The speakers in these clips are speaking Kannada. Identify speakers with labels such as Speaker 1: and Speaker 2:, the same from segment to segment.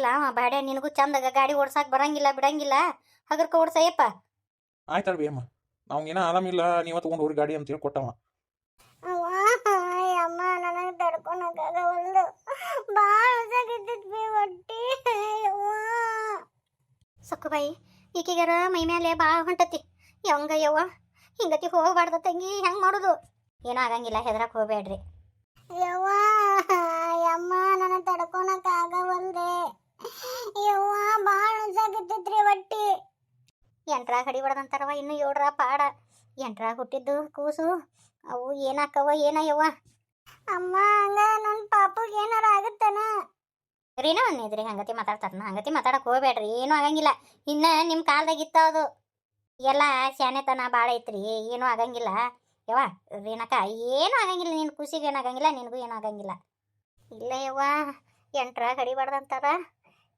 Speaker 1: ಇಲ್ಲ ಬಾಡ್ಯ ನಿನಗೂ ಚಂದಾಗ ಗಾಡಿ ಓಡ್ಸಾಕ್ ಬರಂಗಿಲ್ಲ ಬಿಡಂಗಿಲ್ಲ. ಹಗರ್ಕ ಓಡ್ಸಯ್ಯಪ್ಪ.
Speaker 2: ಆಯ್ತಾಳ ಬಿ ಅಮ್ಮ. ಅವ್ನಿಗೇನ ಆರಾಮಿಲ್ಲ ನೀವ ತಗೊಂಡು ಹೋಗಿ ಗಾಡಿ ಅಂತ ಹೇಳಿ ಕೊಟ್ಟವ.
Speaker 3: ಅಮ್ಮ ನನಗೆ ತಡ್ಕೊಳಕ್ಕಾಗವಲ್ದು ಭಾಳ ಹೊಸಾಗಿದ್ದೈತಿ ಹೊಟ್ಟಿ.
Speaker 1: ಸಕ್ಕುಬಾಯಿ ಈಕಿಗಾರ ಮೈ ಮೇಲೆ ಭಾಳ ಹೊಂಟತಿ. ಯವಂಗ ಯವ್ವ ಹಿಂಗತಿ ಹೋಗ್ಬಾರ್ದ ತಂಗಿ ಹೆಂಗ್ ಮಾಡುದು? ಏನೂ ಆಗಂಗಿಲ್ಲ ಹೆದರಕ್ ಹೋಗ್ಬೇಡ್ರಿ
Speaker 3: ಯವ್ವ ಯಮ್ಮ ನನಗೆ ತಡ್ಕೊಳಕ್ಕಾಗವಲ್ದೆ ಯವ್ವ ಭಾಳ ಹೊಸಾಗಿದ್ದೈತ್ರಿ ಹೊಟ್ಟಿ
Speaker 1: ಎಂಟ್ರಾಗ ಹಡಿ ಹೊಡೆದಂತಾರವ ಇನ್ನು ಏಳ್ರ ಪಾಡ. ಎಂಟ್ರ ಹುಟ್ಟಿದ್ದು ಕೂಸು. ಅವು ಏನಾಕವ ಏನಯ್ಯವ್ವ
Speaker 3: ಅಮ್ಮ, ಹಂಗ ನನ್ನ ಪಾಪುಗೆ ಏನಾರ ಆಗುತ್ತನ?
Speaker 1: ರೀನೋ ಅನ್ನಿದ್ರಿ ಹಂಗತಿ ಮಾತಾಡ್ತಾರ ಹಂಗತಿ ಮಾತಾಡಕ್ ಹೋಗ್ಬೇಡ್ರಿ ಏನೂ ಆಗಂಗಿಲ್ಲ. ಇನ್ನ ನಿಮ್ಮ ಕಾಲ್ದಾಗ ಇತ್ತ ಅದು ಎಲ್ಲ ಶಾನೆತನ ಭಾಳ ಐತ್ರಿ, ಏನೂ ಆಗಂಗಿಲ್ಲ. ಯವ್ವ ರೀನಕ್ಕ ಏನೂ ಆಗಂಗಿಲ್ಲ ನಿನ್ನ ಖುಷಿಗೆ ಏನಾಗಂಗಿಲ್ಲ, ನಿನಗೂ ಏನೂ ಆಗಂಗಿಲ್ಲ. ಇಲ್ಲ ಯವ್ವ ಎಂಟ್ರ ಹಡಿಬಾರ್ದಂತಾರ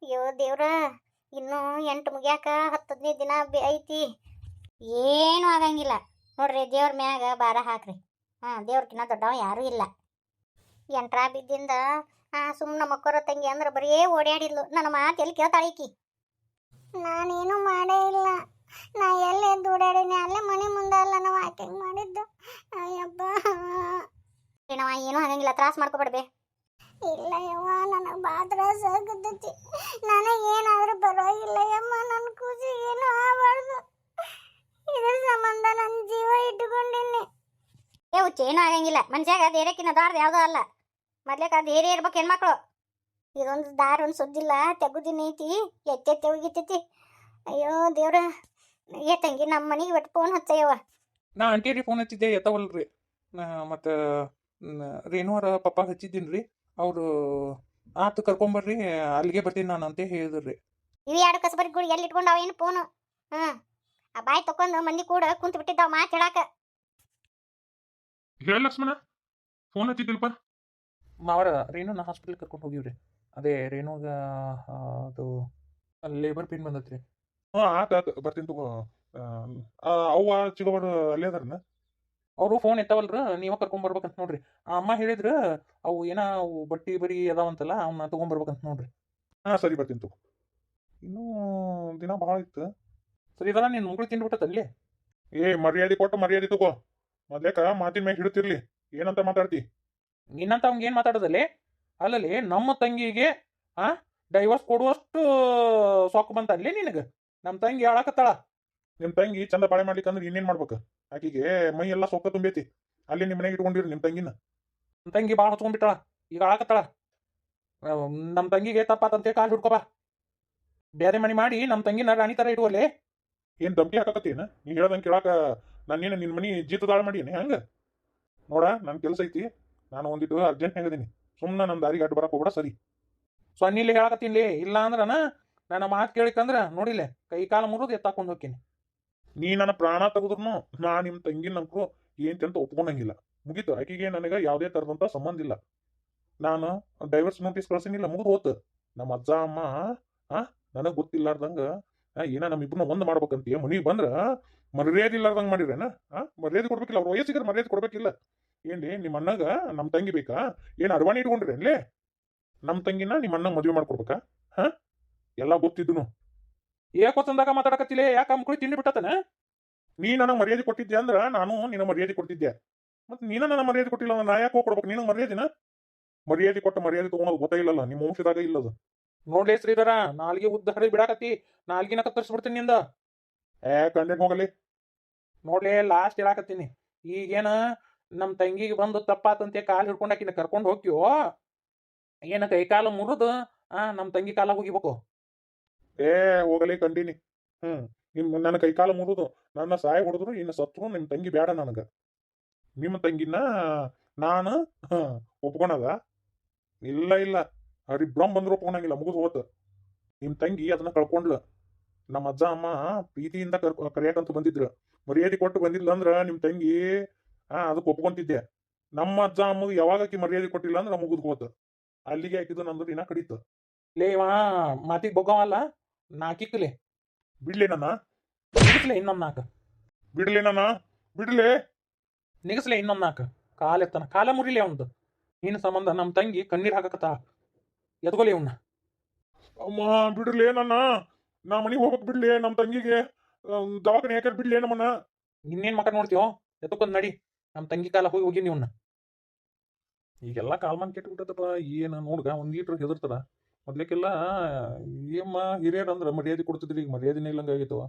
Speaker 1: ಅಯ್ಯೋ ದೇವ್ರ ಇನ್ನೂ ಎಂಟು ಮುಗ್ಯಾಕ ಹತ್ತು ಹದಿನೈದು ದಿನ ಐತಿ. ಏನೂ ಆಗಂಗಿಲ್ಲ. ನೋಡ್ರಿ ದೇವ್ರ ಮ್ಯಾಗ ಭಾರ ಹಾಕ್ರಿ. ಹಾಂ ದೇವ್ರಕಿನ್ನ ದೊಡ್ಡವ ಯಾರೂ ಇಲ್ಲ. ಎಂಟ್ರ ಬಿದ್ದಿಂದ ಆ ಸುಮ್ಮನೆ ಮಕ್ಕರ ತಂಗಿ ಅಂದ್ರೆ ಬರೀ ಓಡಾಡಿದ್ಲು ನನ್ನ ಮಾತು ಎಲ್ಲಿ ಕೇಳ್ತಾಳಿಕಿ
Speaker 3: ನಾನೇನು ಮಾಡೇ ಇಲ್ಲ. ನಾ ಎಲ್ಲೇ ದೂಡಾಡಿನಿ ಅಲ್ಲೇ ಮನೆ ಮುಂದೆ ಅಲ್ಲ. ನಾವು ಆಕೆ ಮಾಡಿದ್ದು. ಅಯ್ಯಪ್ಪ
Speaker 1: ಏನವ ಏನೂ ಆಗಂಗಿಲ್ಲ. ತ್ರಾಸ ಮಾಡ್ಕೊಬೇಡ್ಬೆ
Speaker 3: ಇಲ್ಲ ಯವ್ವ ನನಗೆ ಭಾಳ ತ್ರಾಸ ಆಗತೈತಿ ನನಗೆ ಏನಾದರೂ ಪರವಾಗಿಲ್ಲ ಯಮ್ಮ ನನ್ನ ಖುಷಿ ಏನು ಆಗಬಾರ್ದು. ಇದ್ರ ಸಂಬಂಧ ನನ್ನ ಜೀವ ಇಟ್ಕೊಂಡಿನಿ
Speaker 1: ಏ ಹುಚ್ಚು ಏನೂ ಆಗಂಗಿಲ್ಲ. ಮನ್ಷ್ಯಾಗ ಧೈರ್ಯಕ್ಕಿನ್ನ ದಾರದ ಯಾವುದೂ ಅಲ್ಲ. ಮೊದ್ಲೇಕ ಧೈರ್ಯ ಇರ್ಬೇಕು ಹೆಣ್ಮಕ್ಳು. ಇದೊಂದು ದಾರ ಒಂದು ಸುದ್ದಿಲ್ಲ ತೆಗುದಿನ ಐತಿ ಎತ್ತೆತ್ತೆ ಹೋಗಿತ್ತೈತಿ. ಅಯ್ಯೋ ದೇವ್ರ ಏ ತಂಗಿ ನಮ್ಮ ಮನೆಗೆ ಒಟ್ಟು ಫೋನ್ ಹಚ್ಚಯ್ಯವ
Speaker 2: ನಾ ಆಂಟಿಯರಿಗೆ ಫೋನ್ ಹಚ್ಚಿದ್ದೆ ಎತ್ತವಲ್ರಿ. ಮತ್ತು ರೇಣುವರ ಪಪ್ಪ ಹಚ್ಚಿದ್ದೀನಿ ರೀ ಅವರು ಆತು ಕರ್ಕೊಂಬರ್ರಿ ಅಲ್ಲಿಗೆ ಬರ್ತೀನಿ ನಾನು ಅಂತ ಹೇಳಿದ್ರಿ.
Speaker 1: ಇವು ಎರಡು ಗುಡಿ ಎಲ್ಲಿ ಇಟ್ಕೊಂಡವ ಏನು ಫೋನ್ ಹಾಂ. ಆ ಬಾಯಿ ತಕೊಂಡು ಮಂದಿ ಕೂಡ ಕುಂತು ಬಿಟ್ಟಿದ್ದಾವ ಮಾತು ಹೇಳಾಕ.
Speaker 4: ಹೇಳ ಲಕ್ಷ್ಮಣ ಫೋನ್ ಹಚ್ಚಿದ್ದಿಲ್ಪ
Speaker 2: ಮಾವರ ನಾ ಹಾಸ್ಪಿಟಲ್ ಕರ್ಕೊಂಡು ಹೋಗಿವ್ರಿ. ಅದೇ ರೇಣುಗ ಆ, ಅದು ಲೇಬರ್ ಪೇನ್ ಬಂದತ್ರಿ.
Speaker 4: ಹಾಂ ಆತ ಆತ ಬರ್ತೀನಿ ತಗೋ. ಆ, ಆ, ಅವ್ವ ಚಿಗವರು ಅಲ್ಲೇ ಅದಾರನ?
Speaker 2: ಅವರು ಫೋನ್ ಎತ್ತವಲ್ರ? ನೀವ ಕರ್ಕೊಂಬರ್ಬೇಕಂತ ನೋಡ್ರಿ. ಆ ಅಮ್ಮ ಹೇಳಿದ್ರ ಅವು ಏನ ಅವು ಬಟ್ಟಿ ಬರಿ ಅದಾವಂತಲ್ಲ ಅವನ್ನ ತಗೊಂಬರ್ಬೇಕಂತ ನೋಡ್ರಿ.
Speaker 4: ಹಾಂ ಸರಿ ಬರ್ತೀನಿ ತಗೋ. ಇನ್ನೂ ದಿನ ಭಾಳ ಇತ್ತು.
Speaker 2: ಸರಿ ಇದಲ್ಲ ನೀನು ಮುಗುಳು ತಿಂದ್ಬಿಟ್ಟತ್ ಅಲ್ಲಿ.
Speaker 4: ಏ ಮರ್ಯಾದೆ ಕೊಟ್ಟು ಮರ್ಯಾದೆ ತಗೋ. ಮೊದ್ಲೇಕ ಮಾತಿನ ಮ್ಯಾಗ ಹಿಡಿತಿರ್ಲಿ. ಏನಂತ ಮಾತಾಡ್ತಿ?
Speaker 2: ನಿನ್ನಂತ ಅವ್ನಿಗೆ ಏನು ಮಾತಾಡೋದಲ್ಲಿ? ಅಲ್ಲಲ್ಲಿ ನಮ್ಮ ತಂಗಿಗೆ ಆ ಡೈವರ್ಸ್ ಕೊಡುವಷ್ಟು ಸೊಕ್ಕು ಬಂತ ಅಲ್ಲಿ ನಿನಗೆ? ನಮ್ಮ ತಂಗಿ ಆಳಕತ್ತಾಳ
Speaker 4: ನಿಮ್ಮ ತಂಗಿ ಚಂದ ಬಾಳೆ ಮಾಡ್ಲಿಕ್ಕೆ ಅಂದ್ರೆ ಇನ್ನೇನ್ ಮಾಡ್ಬೇಕು? ಆಕಿಗೆ ಮೈ ಎಲ್ಲ ಸೊಕ್ಕ ತುಂಬೈತಿ. ಅಲ್ಲಿ ನಿಮ್ಮ ಮನೆಗೆ ಇಟ್ಕೊಂಡಿರಿ ನಿಮ್ಮ ತಂಗಿನ.
Speaker 2: ನಮ್ಮ ತಂಗಿ ಭಾಳ ಹಚ್ಕೊಂಡ್ಬಿಟ್ಟಾಳ ಈಗ ಆಳಕತ್ತಾಳ ನಮ್ಮ ತಂಗಿಗೆ ತಪ್ಪಾತಂತೆ ಕಾಲು ಹಿಡ್ಕೊಬಾ. ಬೇರೆ ಮನೆ ಮಾಡಿ ನಮ್ಮ ತಂಗಿನ ರಾಣಿ ಥರ ಇಡುವಲ್ಲಿ
Speaker 4: ಏನು ದಂಪಿ ಹಾಕಕತ್ತೀನ? ನೀ ಹೇಳ್ದಂಗೆ ಕೇಳಾಕ ನಾನೇನು ನಿನ್ನ ಮನಿ ಜೀತ ದಾಳ ಮಾಡೀನಿ ಹೆಂಗೆ? ನೋಡ ನನ್ನ ಕೆಲಸ ಐತಿ. ನಾನು ಒಂದಿಟ್ಟು ಅರ್ಜೆಂಟ್ ಹೇಳಿದೀನಿ ಸುಮ್ಮನೆ ನಮ್ಮ ದಾರಿಗೆ ಅಡ್ಡ ಬರಕ್ ಹೋಗ್ಬೇಡ ಸರಿ.
Speaker 2: ಸೊ ಅನ್ನಿಲ್ಲಿ ಹೇಳಕತ್ತೀನಿ ಇಲ್ಲ. ಅಂದ್ರನ ನನ್ನ ಮಾತು ಕೇಳಿಕಂದ್ರ ನೋಡಿಲೆ ಕೈ ಕಾಲು ಮುರಿದು ಎತ್ತಾಕೊಂಡು ಹೋಗ್ತೀನಿ.
Speaker 4: ನೀ ನನ್ನ ಪ್ರಾಣ ತೆಗೆದ್ರು ನಾ ನಿಮ್ಮ ತಂಗಿನ ನಂಕು ಏನ್ ಒಪ್ಕೊಂಡಂಗಿಲ್ಲ. ಮುಗಿತು. ಆಕೆಗೆ ನನಗೆ ಯಾವುದೇ ತರದಂತ ಸಂಬಂಧ ಇಲ್ಲ. ನಾನು ಡೈವರ್ಸ್ ನೋಟಿಸ್ ಕಳ್ಸಿನಿಲ್ಲ, ಮುಗಿದು ಹೋತು. ನಮ್ಮ ಅಜ್ಜ, ಅಮ್ಮ, ಆ, ನನಗೆ ಗೊತ್ತಿಲ್ಲಾರ್ದಂಗ ಏನ ನಮ್ಮ ಇಬ್ಬರನ್ನ ಒಂದು ಮಾಡ್ಬೇಕಂತೀಯ? ಮನಿಗೆ ಬಂದ್ರ ಮರ್ಯಾದೆ ಇಲ್ಲಾರ್ದಂಗ ಮಾಡಿರೇನ? ಆ, ಮರ್ಯಾದೆ ಕೊಡ್ಬೇಕಿಲ್ಲ. ಅವ್ರ ವಯಸ್ಸಿಗೆ ಮರ್ಯಾದೆ ಕೊಡ್ಬೇಕಿಲ್ಲ. ಏನ್ರಿ ನಿಮ್ಮ ಅಣ್ಣಗ ನಮ್ಮ ತಂಗಿ ಬೇಕಾ? ಏನ್ ಅಡವಾಣಿ ಇಟ್ಕೊಂಡಿರೇನ್ಲೇ? ನಮ್ಮ ತಂಗಿನ ನಿಮ್ಮ ಅಣ್ಣಗೆ ಮದುವೆ ಮಾಡ್ಕೊಡ್ಬೇಕಾ? ಹಾ? ಎಲ್ಲ ಗೊತ್ತಿದ್ನು
Speaker 2: ಏಕೋತಂದಾಗ ಮಾತಾಡಕತ್ತಿಲ್ಲ ಯಾಕ ಮಕ್ಕಳು ತಿಂಡಿ ಬಿಟ್ಟತನ?
Speaker 4: ನೀ ನನಗೆ ಮರ್ಯಾದೆ ಕೊಟ್ಟಿದ್ದೆ ಅಂದ್ರ ನಾನು ನಿನ್ನ ಮರ್ಯಾದೆ ಕೊಟ್ಟಿದ್ದೆ. ಮತ್ತೆ ನೀನ ನನ್ನ ಮರ್ಯಾದೆ ಕೊಟ್ಟಿಲ್ಲ ನಾ ಯಾಕೆ ಹೋಗ್ಕೊಡ್ಬೇಕು ನಿನಗೆ ಮರ್ಯಾದಿನ? ಮರ್ಯಾದೆ ಕೊಟ್ಟ ಮರ್ಯಾದೆ ತಗೊಳೋದು ಗೊತ್ತಾಗಿಲ್ಲಲ್ಲ ನಿಮ್ಮ ವಂಶದಾಗ ಇಲ್ಲದು.
Speaker 2: ನೋಡ್ಲಿ ಶ್ರೀಧರ ನಾಲ್ಗೆ ಉದ್ದ ಹರಿ ಬಿಡಾಕತ್ತಿ. ನಾಲ್ಗಿನ ಕತ್ತರಿಸ್ಬಿಡ್ತೀನಿ ನಿಂದ.
Speaker 4: ಏ ಕಂಡೆಂಟ್ ಹೋಗಲಿ.
Speaker 2: ನೋಡ್ಲಿ ಲಾಸ್ಟ್ ಹೇಳಾಕತ್ತೀನಿ ಈಗೇನ ನಮ್ಮ ತಂಗಿಗೆ ಬಂದು ತಪ್ಪಾತಂತೆ ಕಾಲು ಹಿಡ್ಕೊಂಡಾಕಿನ ಕರ್ಕೊಂಡು ಹೋಗ್ತೀವೋ? ಏನ ಕೈ ಕಾಲು ಮುರಿದು ಆ ನಮ್ಮ ತಂಗಿ ಕಾಲ ಹೋಗಿಬೇಕು.
Speaker 4: ಏ ಹೋಗಲಿ ಕಂಡಿನಿ ಹ್ಮ್ ನಿಮ್ ನನ್ನ ಕೈಕಾಲ ಮುರಿದು ನನ್ನ ಸಹಾಯ ಹೊಡೆದ್ರು ಇನ್ನು ಸತ್ರು ನಿಮ್ ತಂಗಿ ಬೇಡ ನನಗ. ನಿಮ್ಮ ತಂಗಿನ ನಾನು ಹ, ಒಪ್ಕೊಳದ ಇಲ್ಲ ಇಲ್ಲ. ಅವ್ರಿಬ್ರಮ್ ಬಂದ್ರು ಒಪ್ಕೊಳಂಗಿಲ್ಲ ಮುಗಿದು ಹೋತ. ನಿಮ್ ತಂಗಿ ಅದನ್ನ ಕಳ್ಕೊಂಡ್ಲ ನಮ್ಮ ಅಜ್ಜ ಅಮ್ಮ ಪ್ರೀತಿಯಿಂದ ಕರ್ ಕರೆಯಕಂತ ಬಂದಿದ್ರು. ಮರ್ಯಾದೆ ಕೊಟ್ಟು ಬಂದಿಲ್ಲ ಅಂದ್ರ ನಿಮ್ ತಂಗಿ ಆ ಅದಕ್ಕೆ ಒಪ್ಕೊಂತಿದ್ದೆ. ನಮ್ಮ ಅಜ್ಜ ಅಮ್ಮಗೆ ಯಾವಾಗ ಆಕಿ ಮರ್ಯಾದೆ ಕೊಟ್ಟಿಲ್ಲ ಅಂದ್ರೆ ಮುಗಿದು ಹೋತ. ಅಲ್ಲಿಗೆ ಹಾಕಿದ್ದು ನಂದು ದಿನ ಕಡಿತು
Speaker 2: ಲೇವಾ ಇವ ಮಾತಿಗೆ ಬೊಗ್ಗವಲ್ಲ ನಾಕಿಕ್ಲೆ
Speaker 4: ಬಿಡ್ಲಿ ನನ್ನ.
Speaker 2: ನಿಗಸ್ಲೆ ಇನ್ನೊಂದ್ ನಾಲ್ಕು.
Speaker 4: ಬಿಡ್ಲಿ ನನ್ನ. ಬಿಡ್ಲಿ.
Speaker 2: ನಿಗಸ್ಲೆ ಇನ್ನೊಂದ್ ನಾಲ್ಕು. ಕಾಲ ಎತ್ತನ. ಕಾಲ ಮುರಿಲಿ ಅವನದು. ನಿನ್ನ ಸಂಬಂಧ ನಮ್ಮ ತಂಗಿ ಕಣ್ಣೀರ್ ಹಾಕಕತ್ತ. ಎದ್ಕೊಲಿ ಅವನ್ನ
Speaker 5: ಅಮ್ಮ ಬಿಡ್ಲಿ ನನ್ನ. ನಾ ಮನೆಗೆ ಹೋಗಕ್ ಬಿಡ್ಲಿ ನಮ್ಮ ತಂಗಿಗೆ. ದವಾಖಾನೆ ಯಾಕೆ ಬಿಡ್ಲಿ ನಮ್ಮನ್ನ.
Speaker 2: ಇನ್ನೇನ್ ಮಾತಾಡ್ ನೋಡ್ತೀವೋ ಎತ್ತಕೊಂಡ್ ನಡಿ. ನಮ್ಮ ತಂಗಿ ಕಾಲ ಹೋಗಿ ಹೋಗಿ ನೀವನ್ನ ಈಗೆಲ್ಲ ಕಾಲ್ಮಾನ್ ಕೆಟ್ಬಿಟ್ಟದಪ್ಪ ಏನ ನೋಡ್ಗ? ಒಂದ್ ಲೀಟ್ರ್ ಹೆದರ್ತಾರ. ಮೊದ್ಲೇಕೆಲ್ಲ ಏಮ್ಮ ಹಿರಿಯರ್ ಅಂದ್ರೆ ಮರ್ಯಾದೆ ಕೊಡ್ತಿದ್ರಿ, ಈಗ ಮರ್ಯಾದೆನೇ ಇಲ್ಲಂಗ ಆಗೈತವ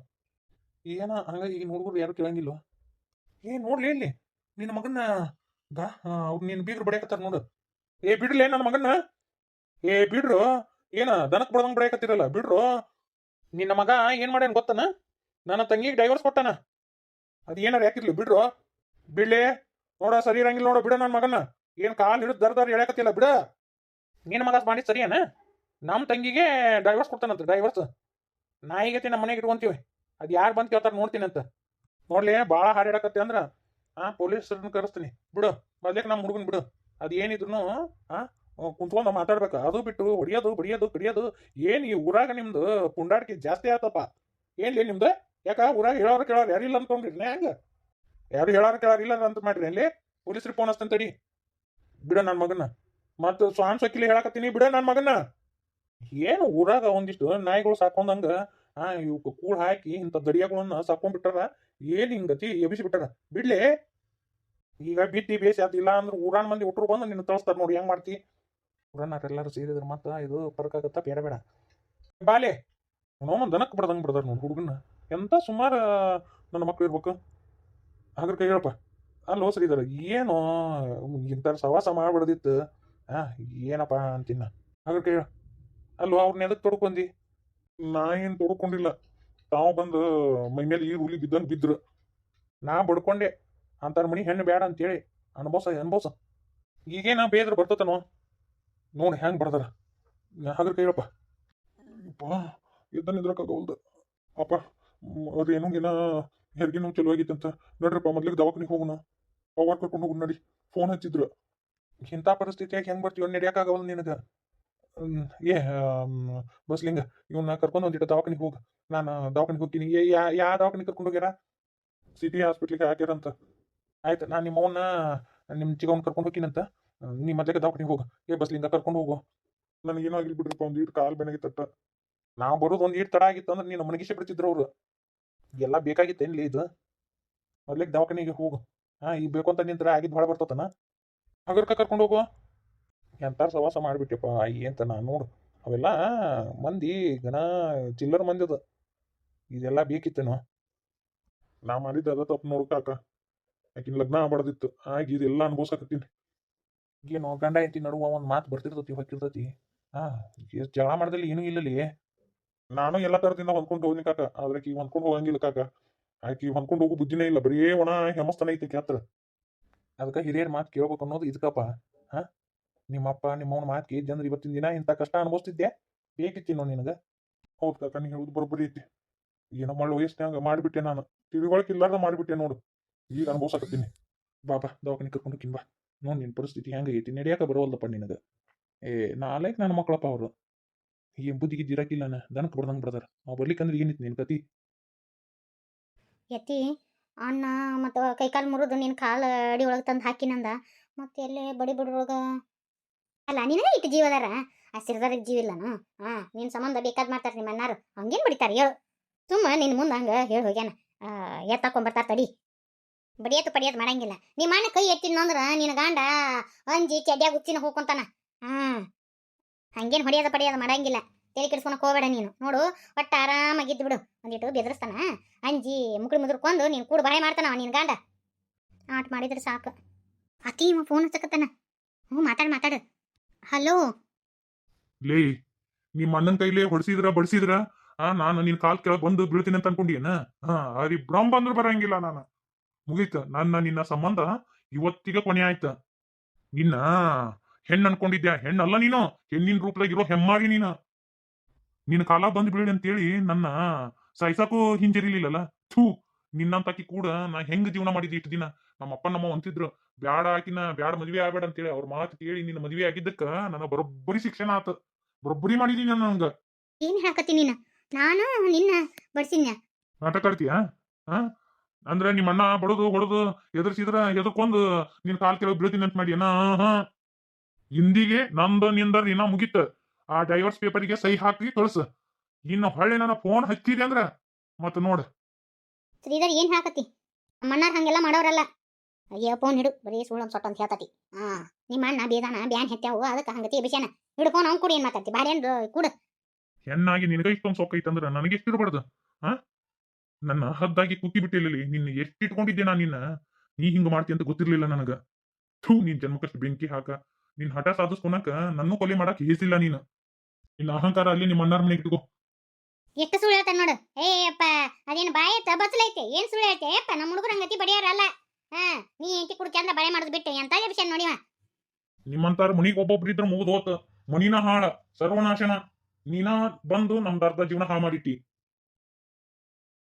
Speaker 2: ಏನ, ಹಂಗಾಗಿ ಈಗ ಹುಡುಗರು ಯಾರು ಕೇಳಂಗಿಲ್ವ? ಏ, ನೋಡ್ಲಿ ಇಲ್ಲಿ, ನಿನ್ನ ಮಗನ್ನ, ಗಾ ಅವ್ರು ನಿನ್ನ ಬೀಗ್ರು ಬಡಿಯಕತ್ತಾರ ನೋಡು. ಏ, ಬಿಡ್ಲೇ ನನ್ನ ಮಗನ್ನ? ಏ, ಬಿಡ್ರು, ಏನ, ದನಕ್ ಬಡ್ದಂಗ್ ಬಡಿಯಕತ್ತಿರಲ್ಲ, ಬಿಡ್ರು. ನಿನ್ನ ಮಗ ಏನ್ ಮಾಡ್ಯಾನ ಗೊತ್ತನ? ನನ್ನ ತಂಗಿಗೆ ಡೈವರ್ಸ್ ಕೊಟ್ಟಾನ. ಅದು ಏನಾರ ಯಾಕಿರ್ಲಿ, ಬಿಡ್ರು. ಬಿಡ್ಲಿ, ನೋಡ, ಸರಿ ಇರಂಗಿಲ್ಲ ನೋಡು, ಬಿಡ ನನ್ನ ಮಗನ ಏನ್ ಕಾಲ್ ಹಿಡಿದು ದರ್ದಾರ ಹೇಳಕತ್ತಿಲ್ಲ ಬಿಡ. ನಿನ್ನ ಮಗ ಮಾಡಿ ಸರಿಯಾನ? ನಮ್ಮ ತಂಗಿಗೆ ಡೈವರ್ಸ್ ಕೊಡ್ತಾನಂತ ಡೈವರ್ಸ್ ನಾಯಿಗತಿ ನಮ್ಮ ಮನೆಗೆ ಇಟ್ಕೊಂತೀವಿ. ಅದು ಯಾರು ಬಂದು ಕೇಳ್ತಾರೆ ನೋಡ್ತೀನಿ ಅಂತ ನೋಡ್ಲಿ ಭಾಳ ಹಾಡಾಡಕತ್ತೆ ಅಂದ್ರೆ, ಆ, ಪೊಲೀಸ್ರನ್ನ ಕರೆಸ್ತೀನಿ. ಬಿಡು ಬರ್ಲಿಕ್ಕೆ ನಮ್ಮ ಹುಡುಗನ ಬಿಡು. ಅದು ಏನಿದ್ರು ಆ ಕುಂತ್ಕೊಂಡು ಮಾತಾಡ್ಬೇಕು. ಅದು ಬಿಟ್ಟು ಹೊಡಿಯೋದು, ಬಡಿಯೋದು, ಕಡಿಯೋದು. ಏನು ಈ ಊರಾಗ ನಿಮ್ದು ಪುಂಡಾಟಿಕೆ ಜಾಸ್ತಿ ಆತಪ್ಪ. ಏನ್ಲಿ ನಿಮ್ದು? ಯಾಕ ಊರಾಗ ಹೇಳೋರು ಕೇಳೋರು ಯಾರು ಇಲ್ಲ ಅನ್ಕೊಂಡ್ರಿ ಹೆಂಗ? ಯಾರು ಹೇಳೋರು ಕೇಳೋರು ಇಲ್ಲ ಅಂತ ಮಾಡ್ರಿ ಅಲ್ಲಿ ಪೊಲೀಸ್ರಿಗೆ ಫೋನ್ ಹಚ್ತಾನೆ ತಡಿ. ಬಿಡ ನನ್ನ ಮಗನ ಮತ್ತು ಸ್ವಾಮಿ ಸೊಕ್ಕಿಲಿ ಹೇಳಕತ್ತೀನಿ. ಬಿಡ ನನ್ನ ಮಗನ ಏನು ಊರಾಗ ಒಂದಿಷ್ಟು ನಾಯಿಗಳು ಸಾಕೊಂಡಂಗ, ಆ ಇವಕ್ಕೆ ಕೂಳ್ ಹಾಕಿ ಇಂಥ ದಡಿಯಾಗಳನ್ನ ಸಾಕೊಂಡ್ಬಿಟ್ಟಾರ, ಏನ್ ಹಿಂಗತಿ ಎಬಿಸಿ ಬಿಟ್ಟಾರ ಬಿಡ್ಲಿ! ಈಗ ಬಿತ್ತಿ ಬೇಸಿ ಇಲ್ಲ ಅಂದ್ರೆ ಊರಾನ್ ಮಂದಿ ಹುಟ್ರು ಬಂದು ನಿನ್ನ ತಳಸ್ತಾರ ನೋಡಿ, ಹೆಂಗ್ ಮಾಡ್ತಿ? ಊರನ್ನಾರೆಲ್ಲರೂ ಸೇರಿದ್ರೆ ಮತ್ತ ಇದು ಪರಕಾಗತ್ತ ಬೇಡ ಬೇಡ. ಬಾಲೆ! ನೋಮ ದನಕ್ಕೆ ಬಿಡ್ದಂಗೆ ಬಿಡ್ದಾರ ನೋಡಿ ಹುಡುಗನ್ನ. ಎಂತ ಸುಮಾರು ನನ್ನ ಮಕ್ಳು ಇರ್ಬೇಕು? ಅದ್ರ ಕೈ ಹೇಳಪ್ಪ. ಅಲ್ಲಿ ಸರಿ ಇದಾರೆ. ಏನು ಇಂಥ ಸವಾಸ ಮಾಡ್ಬಿಡ್ದಿತ್ತು. ಹಾ ಏನಪ್ಪ ಅಂತಿನ್ನ? ಅದ್ರ ಕೈ ಹೇಳ. ಅಲ್ವ ಅವ್ರ ಎದಕ್ ತೊಡ್ಕೊಂಡಿ
Speaker 5: ನಾ ಏನ್ ತೊಡ್ಕೊಂಡಿಲ್ಲ. ತಾವು ಬಂದು ಮೈ ಮೇಲೆ ಈ ಹುಲಿ ಬಿದ್ದಂಗ್ ಬಿದ್ರು.
Speaker 2: ನಾ ಬಡ್ಕೊಂಡೆ. ಅಂತಾರ ಮನಿ ಹೆಣ್ಣು ಬೇಡ ಅಂತೇಳಿ. ಅನ್ಬೋಸ ಅನ್ಬೋಸ ಈಗೇನ ಬೇದ್ರ ಬರ್ತತನೋ? ನೋಡಿ ಹೆಂಗ್ ಬರ್ದಾರ ಹಾಗ್ರ ಕೈಯಪ್ಪ.
Speaker 5: ಅಪ್ಪ ಎದ್ದ ನಿದ್ರಕ್ಕಾಗವಲ್ದು ಅಪ್ಪ, ಅದು ಏನೋ ಏನ ಹೆರಿಗೆ ಚಲೋ ಆಗಿತ್ತಂತ. ನೋಡ್ರಪ್ಪ, ಮೊದ್ಲಿಗೆ ದವಾಖಾನಿಗೆ ಹೋಗೋಣ. ಪವರ್ ಕರ್ಕೊಂಡು ಹೋಗಿ ನಡಿ. ಫೋನ್ ಹಚ್ಚಿದ್ರು.
Speaker 2: ಇಂಥ ಪರಿಸ್ಥಿತಿಯಾಗಿ ಹೆಂಗ್ ಬರ್ತೀವಿ ನಡೆಯಕ್ಕಾಗವಲ್ಲ ನಿನಗೆ. ಏ ಬಸ್ಲಿಂಗ ಇವನ್ನ ಕರ್ಕೊಂಡು ಒಂದಿಟ ದವಾಖಾನಿಗೆ ಹೋಗ. ನಾನು ದವಾಖಾನಿಗೆ ಹೋಗ್ತೀನಿ. ಏ, ಯಾ ಯಾ ದವಾಖಾನಿಗೆ ಕರ್ಕೊಂಡು ಹೋಗ್ಯಾರ?
Speaker 5: ಸಿಟಿ ಹಾಸ್ಪಿಟ್ಲಿಗೆ ಹಾಕ್ಯಾರಂತ.
Speaker 2: ಆಯ್ತು, ನಾನು ನಿಮ್ಮವನ್ನ ನಿಮ್ಮ ಚಿಗವನ್ನ ಕರ್ಕೊಂಡು ಹೋಗ್ತೀನಂತ. ನಿಮ್ಮ ಮೊದಲಿಗೆ ದವಾಖಾನಿಗೆ ಹೋಗು. ಏ ಬಸ್ಲಿಂಗ ಕರ್ಕೊಂಡು ಹೋಗು.
Speaker 5: ನನಗೇನೋ ಆಗಿಲ್ಲ ಬಿಡ್ರಿಪ್ಪ, ಒಂದು ಇಟ್ಟು ಕಾಲು ಬೆನಗಿತ್ತಟ್ಟ
Speaker 2: ನಾವು ಬರೋದು ಒಂದು ಈಟ್ ತಡ ಆಗಿತ್ತು ಅಂದ್ರೆ ನೀನು ಮನಗಿಸಿ ಬಿಡ್ತಿದ್ರು ಅವ್ರು. ಎಲ್ಲ ಬೇಕಾಗಿತ್ತೇನ್ಲಿ ಇದು? ಮೊದ್ಲಿಗೆ ದವಾಖಾನಿಗೆ ಹೋಗು. ಹಾ, ಈಗ ಬೇಕು ಅಂತ ನಿಂತರ ಆಗಿದ್ದು ಭಾಳ ಬರ್ತತನ. ಹಗರ್ಕ ಕರ್ಕೊಂಡು ಹೋಗು ಎಂತಾರ ಸವಾಸ ಮಾಡಿಬಿಟ್ಟೆಪ್ಪ ಅಂತ ನಾನು ನೋಡು. ಅವೆಲ್ಲ ಮಂದಿ ಗನ ಚಿಲ್ಲರ್ ಮಂದಿ ಅದ. ಇದೆಲ್ಲ ಬೇಕಿತ್ತೇನೋ.
Speaker 5: ನಾ ಮಾಡಿದ್ದು ಅದ ತಪ್ಪು ನೋಡ್ಕಾಕ ಯಾಕಿನ ಲಗ್ನ ಆಗ್ಬಾರ್ದಿತ್ತು. ಆಗ ಇದೆಲ್ಲ ಅನ್ಭವ್ಸಕತ್ತೀನಿ.
Speaker 2: ಏನು ಗಂಡ ಐತಿ ನಡುವ ಒಂದು ಮಾತು ಬರ್ತಿರ್ತತಿ, ಹೊಕ್ಕಿರ್ತತಿ. ಹಾ ಜಳ ಮಾಡ್ದಲ್ಲಿ ಏನೂ ಇಲ್ಲಲ್ಲಿ
Speaker 5: ನಾನು ಎಲ್ಲ ತರದಿಂದ ಹೊಂದ್ಕೊಂಡು ಹೋಗಿನಿ ಕಾಕ. ಆದ್ರೆ ಈಗ ಹೊಂದ್ಕೊಂಡು ಹೋಗಂಗಿಲ್ಲ ಕಾಕ. ಆಕಿ ಹೊಂದ್ಕೊಂಡು ಹೋಗು ಬುದ್ಧಿನೇ ಇಲ್ಲ. ಬರೀ ಒಣ ಹೆಮಸ್ತನ ಐತಿ ಆಕಿ ಹತ್ರ
Speaker 2: ಅದಕ್ಕೆ ಹಿರಿಯರ ಮಾತು ಕೇಳ್ಬೇಕು ಅನ್ನೋದು ಇದಕ್ಕಪ್ಪ. ಹಾ ನಿಮ್ಮಪ್ಪ ನಿಮ್ಮವನ ಮಾತು ಜನರು ಇವತ್ತಿನ ದಿನ ಇಂಥ ಕಷ್ಟ ಅನುಭವಿಸ್ತಿದ್ದೆ. ಬೇಕಿತ್ತೇನೋ ನಿನಗೆ.
Speaker 5: ಹೌದು ಕಾಕ, ನೀ ಹೇಳುದು ಬರೋಬ್ಬರಿ ಐತಿ. ಏನೋ ಮಾಡೋ ವಯಸ್ಸಿನಾಗ ಮಾಡಿಬಿಟ್ಟೆ ನಾನು. ತಿಳುವಳಿಕೆ ಇಲ್ಲಾರ್ದ ಮಾಡಿಬಿಟ್ಟೆ ನೋಡು. ಈಗ ಅನುಭವಿಸಕತ್ತೀನಿ.
Speaker 2: ಬಾಬಾ ದವಾಖಾನೆ ಕರ್ಕೊಂಡು ಕಿಂಬಾ ನೋಡಿ ನಿನ್ನ ಪರಿಸ್ಥಿತಿ ಹೆಂಗೈತಿ ನಡೆಯಕ್ಕೆ ಬರೋವಲ್ದಪ್ಪ ನಿನಗೆ. ಏ ನಾಲ್ಕು ನನ್ನ ಮಕ್ಕಳಪ್ಪ ಅವರು. ಏನ್ ಬುದ್ಧಿಗೆ ಇರಕ್ಕಿಲ್ಲ ದನಕ್ಕೆ ಬರ್ದಂಗೆ ಬರ್ದಾರ ನಾವು ಬರ್ಲಿಕ್ಕಂದ್ರೆ ಏನಿತ್ತು ನಿನ್ ಕತಿ?
Speaker 1: ಯತಿ, ಅಣ್ಣ ಮತ್ತು ಕೈಕಾಲು ಮುರಿದು ನಿನ್ನ ಕಾಲು ಅಡಿ ಒಳಗೆ ತಂದು ಹಾಕಿನಂದ ಮತ್ತೆ ಎಲ್ಲೇ ಬಡಿ ಬಡಿಯೊಳಗೆ ಅಲ್ಲ ನಿನಗೆ ಇಟ್ಟು ಜೀವ ಅದಾರ? ಆ ಸಿರ್ದಾರಿಗೆ ಜೀವ ಇಲ್ಲನು? ಹಾಂ ನಿನ್ನ ಸಂಬಂಧ ಬೇಕಾದ್ ಮಾಡ್ತಾರೆ ನಿಮ್ಮ ಅಣ್ಣಾರು. ಹಂಗೇನು ಬಡಿತಾರೆ ಹೇಳು. ಸುಮ್ಮ ನಿನ್ನ ಮುಂದೆ ಹಂಗೆ ಹೇಳಿ ಹೋಗ್ಯಾನ. ಎತ್ತಾಕೊಂಬರ್ತಾರ ತಡಿ. ಬಡಿಯತ್ತು ಪಡಿಯೋದು ಮಾಡಂಗಿಲ್ಲ. ನಿಮ್ಮ ಅಣ್ಣ ಕೈ ಎತ್ತಿದ್ನಂದ್ರ ನಿನ್ನ ಗಂಡ ಅಂಜಿ ಚಡ್ಯಾಗ ಉಚ್ಚಿನ ಹೋಗ್ಕೊಂತಾನ ಹಾಂ ಹಂಗೇನು ಹೊಡಿಯೋದು ಪಡಿಯೋದು ಮಾಡಂಗಿಲ್ಲ. ತಲೆ ಕೆಡಿಸ್ಕೊಳಕ್ ಹೋಗಬೇಡ ನೀನು. ನೋಡು, ಒಟ್ಟು ಆರಾಮಾಗಿದ್ದು ಬಿಡು. ಒಂದಿಟ್ಟು ಬೆದರಿಸ್ತಾನ. ಅಂಜಿ ಮುಕ್ಳು ಮುದ್ರಕೊಂಡು ನೀನು ಕೂಡ ಬಾಳೆ ಮಾಡ್ತಾನ ನಿನ್ನ ಗಂಡ. ಆಟ ಮಾಡಿದ್ರೆ ಸಾಕು. ಅತಿ ಫೋನ್ ಹಚ್ಚಕತ್ತಾನ. ಹ್ಞೂ, ಮಾತಾಡು ಮಾತಾಡು. ಹಲೋ
Speaker 5: ಲೇ ನಿಮ್ಮ ಅಣ್ಣನ ಕೈಲೇ ಹೊಡ್ಸಿದ್ರ, ಬಡಿಸಿದ್ರ? ಆ, ನಾನು ನಿನ್ ಕಾಲ್ ಕೆಳಗ್ ಬಂದು ಬೀಳ್ತೀನಿ ಅಂತ ಅನ್ಕೊಂಡಿಯೇನ? ಹಾ ಅರಿ ಬ್ರಹ್ಮ ಬಂದ್ರು ಬರಂಗಿಲ್ಲ ನಾನು. ಮುಗೀತ, ನನ್ನ ನಿನ್ನ ಸಂಬಂಧ ಇವತ್ತಿಗೆ ಕೊನೆ ಆಯ್ತ. ನಿನ್ನ ಹೆಣ್ಣು ಅನ್ಕೊಂಡಿದ್ಯಾ? ಹೆಣ್ಣಲ್ಲ ನೀನು. ಹೆಣ್ಣಿನ ರೂಪದಾಗ ಇರೋ ಹೆಮ್ಮಾಗಿ ನೀನ. ನಿನ್ನ ಕಾಲ ಬಂದು ಬೀಳಿ ಅಂತೇಳಿ ನನ್ನ ಸಾಯ್ಸಾಕು ಹಿಂಜರಿಲಿಲ್ಲಲ್ಲ ಥೂ, ನಿನ್ನಂತಾಕಿ ಕೂಡ ನಾ ಹೆಂಗ್ ಜೀವನ ಮಾಡಿದ್ದೆ ಇಷ್ಟು ದಿನ? ನಮ್ಮ ಅಪ್ಪ ನಮ್ಮ ಅಂತಿದ್ರು ಬ್ಯಾಡ ಆಕಿನ ಬ್ಯಾಡ ಮದ್ವೆ ಆಗ್ಬೇಡ ಅಂತೇಳಿ ಅವ್ರ ಮಾತು ಕೇಳಿ ನಿನ್ನ ಮದ್ವೆ ಆಗಿದ್ದಕ್ಕ ನನ್ನ ಬರೋಬ್ಬರಿ ಶಿಕ್ಷಣ ಆತ. ಬರೋಬ್ಬರಿ ಮಾಡಿದೀನಿ ನಾನು ನಂಗ
Speaker 1: ಏನ್ ಹೇಳಕತ್ತಿ ನೀನು? ನಾನು ನಿನ್ನ ಬಡ್ಸಿನ್ಯ
Speaker 5: ನಾಟಕ ಆಡ್ತೀಯಾ? ಹಾ? ಅಂದ್ರೆ ನಿಮ್ಮ ಅಣ್ಣ ಬಡದು ಹೊಡೆದು ಎದುರಿಸಿದ್ರ ಎದರ್ಕೊಂದು ನಿನ್ ಕಾಲ್ ಕೆಳಗೆ ಬೀಳ್ತೀನಿ ಅಂತ ಮಾಡಿ ಹಾ? ಇಂದಿಗೆ ನಂದು ನಿಂದ ನಿನ್ನ ಮುಗೀತ.
Speaker 2: ಆ ಡೈವರ್ಸ್ ಪೇಪರಿಗೆ ಸಹಿ ಹಾಕಿ ಕಳ್ಸ. ಇನ್ನು ಹೊಳ್ಳಿ ನನ್ನ ಫೋನ್ ಹಚ್ಚಿದೆ ಅಂದ್ರ ಮತ್ತ ನೋಡ.
Speaker 1: ಶ್ರೀಧರ್ ಏನ್ ಹಾಕತಿ ಅಮ್ಮಣ್ಣಾರ್ ಹಂಗೆಲ್ಲ ಮಾಡೋರಲ್ಲ. ಅಯ್ಯೋ ಫೋನ್ ಹಿಡು. ಬರೀ ಸುಳ್ಳು ಸೊಟ್ಟ ಅಂತ ಹೇಳ್ತತಿ. ಹಾ ನಿಮ್ಮ ಅಣ್ಣ ಬೇದಾನ ಬ್ಯಾನ್ ಹೆತ್ತಾವು ಅದಕ್ಕೆ ಹಂಗತಿ ಹಿಡು ಫೋನ್ ಅವ್ನು ಕೂಡ ಏನ್ ಮಾತಾಡ್ತಿ? ಬಾರಿ ಏನ್ ಕೂಡ.
Speaker 2: ಹೆಣ್ಣಾಗಿ ನಿನಗೆ ಇಷ್ಟೊಂದು ಸೊಕ್ಕ ಐತಂದ್ರ ನನಗೆ ಎಷ್ಟು ಇರಬಾರ್ದು? ಹಾ ನನ್ನ ಹದ್ದಾಗಿ ಕೂತಿ ಬಿಟ್ಟಿಲ್ಲ ನಿನ್ನ ಎಷ್ಟಿಟ್ಕೊಂಡಿದ್ದೆ ನಾನು ನಿನ್ನ? ನೀ ಹಿಂಗ ಮಾಡ್ತಿ ಅಂತ ಗೊತ್ತಿರ್ಲಿಲ್ಲ ನನಗ. ಥೂ ನಿನ್ ಜನ್ಮಕ್ಕಷ್ಟು ಬೆಂಕಿ ಹಾಕ. ನಿನ್ ಹಠ ಸಾಧಿಸ್ಕೊಳಕ ನನ್ನೂ ಕೊಲೆ ಮಾಡಕ್ ಹೇಸಿಲ್ಲ ನೀನು. ನಿನ್ನ ಅಹಂಕಾರ ಅಲ್ಲಿ ನಿಮ್ಮ ಅಣ್ಣಾರ ಮನೆಗೆ ಇಟ್ಕೋ.
Speaker 1: ಎಷ್ಟು ಸುಳ್ಳು ಹೇಳ್ತಾನೆ ನೋಡು. ಏ ಅಪ್ಪ ಅದೇನು ಬಾಯಿ ಬಚ್ಚಲೈತೆ ಏನ್ ಸುಳ್ಳು ಹೇಳ್ತೆ? ಅಪ್ಪ ನಮ್ಮ ಹುಡುಗರು ಹಂಗತಿ ಬಡಿಯಾರಲ್ಲ ಹಾ, ನೀ ಕುಡ್ಕೆ ಅಂದ್ರೆ ಬಳೆ ಮಾಡೋದು ಬಿಟ್ಟು. ಎಂತ ವಿಷಯ ನೋಡಿವ
Speaker 2: ನಿಮ್ಮಂತಾರ ಮನಿಗ್ ಒಬ್ಬೊಬ್ರು ಇದ್ರ ಮುಗಿದು ಹೋತ. ಮನಿನ ಹಾಳ, ಸರ್ವನಾಶನ. ನೀನ ಬಂದು ನಮ್ದು ಅರ್ಧ ಜೀವನ ಹಾಳು ಮಾಡಿಟ್ಟಿ.